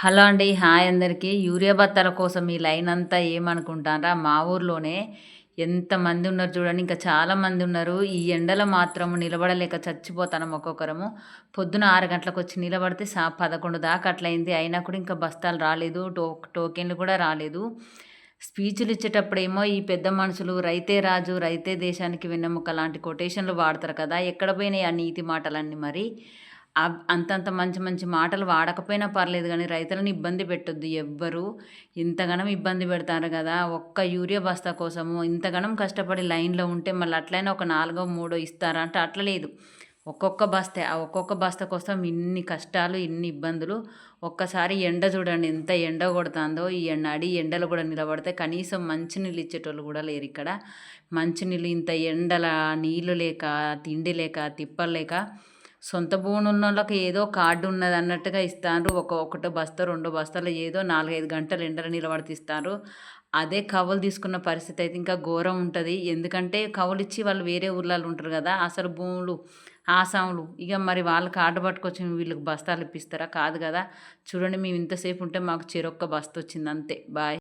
Hello అండి hi అందరికీ. Urea బత్తాల కోసం ఈ లైన్ అంతా ఏమనుకుంటారా మా ఊర్లోనే ఎంతమంది ఉన్నారు చూడండి ఇంకా చాలామంది ఉన్నారు. ఈ ఎండలో మాత్రం నిలబడలేక చచ్చిపోతాను ఒక్కొక్కరము. పొద్దున ఆరు గంటలకు వచ్చి నిలబడితే సా పదకొండు దాకా అట్లయింది. అయినా కూడా ఇంకా బస్తాలు రాలేదు టో టోకెన్లు కూడా రాలేదు. స్పీచ్లు ఇచ్చేటప్పుడేమో ఈ పెద్ద మనుషులు రైతే రాజు రైతే దేశానికి వెన్నెముక లాంటి కొటేషన్లు వాడతారు కదా. ఎక్కడ పోయినాయి ఆ నీతి మాటలన్నీ మరి? అంతంత మంచి మంచి మాటలు వాడకపోయినా పర్లేదు కానీ రైతులను ఇబ్బంది పెట్టొద్దు ఎవ్వరు. ఇంతగనం ఇబ్బంది పెడతారు కదా ఒక్క యూరియా బస్తా కోసము ఇంతగానం కష్టపడి లైన్లో ఉంటే మళ్ళీ అట్లయినా ఒక నాలుగో మూడో ఇస్తారా అంటే అట్లా లేదు. ఒక్కొక్క బస్తా ఆ ఒక్కొక్క బస్తా కోసం ఇన్ని కష్టాలు ఇన్ని ఇబ్బందులు. ఒక్కసారి ఎండ చూడండి ఎంత ఎండ కొడుతుందో. ఈ ఎండ అడి ఎండలు కూడా నిలబడితే కనీసం మంచినీళ్ళు ఇచ్చేటోళ్ళు కూడా లేరు ఇక్కడ. మంచినీళ్ళు ఇంత ఎండల నీళ్ళు లేక తిండి లేక తిప్పలు లేక సొంత భూమి ఉన్న వాళ్ళకి ఏదో కార్డు ఉన్నది అన్నట్టుగా ఇస్తారు ఒక ఒకటో బస్తా రెండు బస్తాలు ఏదో నాలుగైదు గంటలు ఎండలు నిలబడితిస్తారు. అదే కవులు తీసుకున్న పరిస్థితి అయితే ఇంకా ఘోరం ఉంటుంది. ఎందుకంటే కవులు ఇచ్చి వాళ్ళు వేరే ఊర్లలో ఉంటారు కదా అసలు భూములు ఆసాములు ఇక మరి వాళ్ళు కార్డు పట్టుకొచ్చి వీళ్ళకి బస్తాలు ఇప్పిస్తారా? కాదు కదా. చూడండి మేము ఇంతసేపు ఉంటే మాకు చెరొక్క బస్తా వచ్చింది. అంతే. బాయ్.